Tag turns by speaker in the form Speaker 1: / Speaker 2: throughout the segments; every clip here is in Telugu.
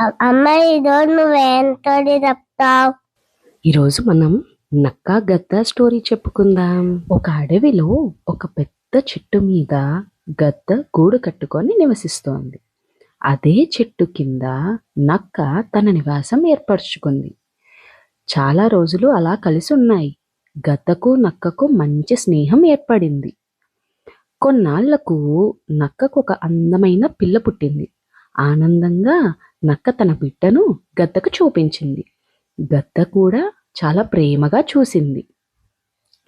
Speaker 1: అమ్మాయి అమ్మ ఈరోజు నువ్వేం స్టోరీ చెప్తావు?
Speaker 2: ఈరోజు మనం నక్క గద్ద స్టోరీ చెప్పుకుందాం. ఒక అడవిలో ఒక పెద్ద చెట్టు మీద గద్ద గూడు కట్టుకొని నివసిస్తోంది. అదే చెట్టు కింద నక్క తన నివాసం ఏర్పరచుకుంది. చాలా రోజులు అలా కలిసి ఉన్నాయి గద్దకు నక్కకు మంచి స్నేహం ఏర్పడింది. కొన్నాళ్ళకు నక్కకు ఒక అందమైన పిల్ల పుట్టింది. ఆనందంగా నక్క తన బిడ్డను గద్దకు చూపించింది. గద్ద కూడా చాలా ప్రేమగా చూసింది.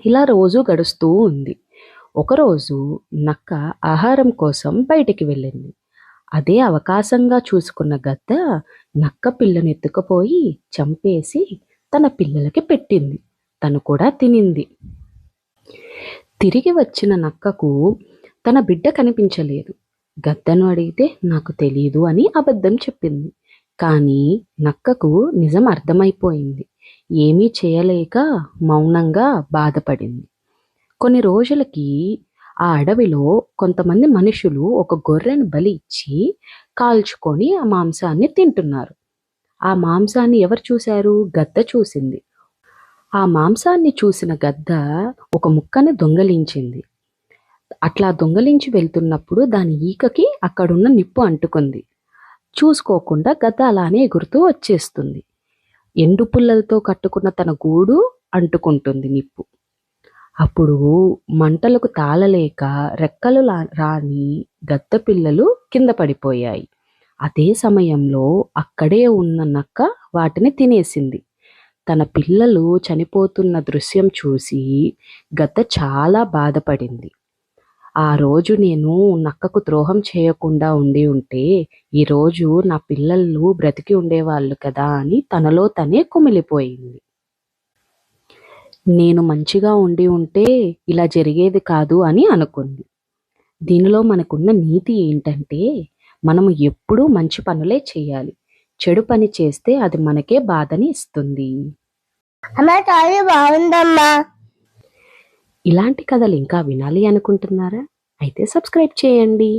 Speaker 2: ఇలా రోజు గడుస్తూ ఉంది. ఒకరోజు నక్క ఆహారం కోసం బయటికి వెళ్ళింది. అదే అవకాశంగా చూసుకున్న గద్ద నక్క పిల్లను ఎత్తుకుపోయి చంపేసి తన పిల్లలకి పెట్టింది. తను కూడా తినింది. తిరిగి వచ్చిన నక్కకు తన బిడ్డ కనిపించలేదు. గద్దను అడిగితే నాకు తెలియదు అని అబద్ధం చెప్పింది. కానీ నక్కకు నిజం అర్థమైపోయింది. ఏమీ చేయలేక మౌనంగా బాధపడింది. కొన్ని రోజులకి ఆ అడవిలో కొంతమంది మనుషులు ఒక గొర్రెను బలి ఇచ్చి కాల్చుకొని ఆ మాంసాన్ని తింటున్నారు. ఆ మాంసాన్ని ఎవరు చూశారు? గద్ద చూసింది. ఆ మాంసాన్ని చూసిన గద్ద ఒక ముక్కని దొంగలించింది. అట్లా దొంగలించి వెళ్తున్నప్పుడు దాని ఈకకి అక్కడున్న నిప్పు అంటుకుంది. చూసుకోకుండా గద్ద అలానే ఎగురుతూ వచ్చేస్తుంది. ఎండు పుల్లలతో కట్టుకున్న తన గూడు అంటుకుంటుంది నిప్పు. అప్పుడు మంటలకు తాళలేక రెక్కలు రాని గద్ద పిల్లలు కింద పడిపోయాయి. అదే సమయంలో అక్కడే ఉన్న నక్క వాటిని తినేసింది. తన పిల్లలు చనిపోతున్న దృశ్యం చూసి గద్ద చాలా బాధపడింది. ఆ రోజు నేను నక్కకు ద్రోహం చేయకుండా ఉండి ఉంటే ఈరోజు నా పిల్లలు బ్రతికి ఉండేవాళ్ళు కదా అని తనలో తనే కుమిలిపోయింది. నేను మంచిగా ఉండి ఉంటే ఇలా జరిగేది కాదు అని అనుకుంది. దీనిలో మనకున్న నీతి ఏంటంటే మనము ఎప్పుడూ మంచి పనులే చేయాలి. చెడు పని చేస్తే అది మనకే బాధని ఇస్తుంది.
Speaker 1: అమ్మా స్టోరీ బాగుందమ్మా.
Speaker 2: ఇలాంటి కథలు ఇంకా వినాలి అనుకుంటున్నారా? అయితే సబ్స్క్రైబ్ చేయండి.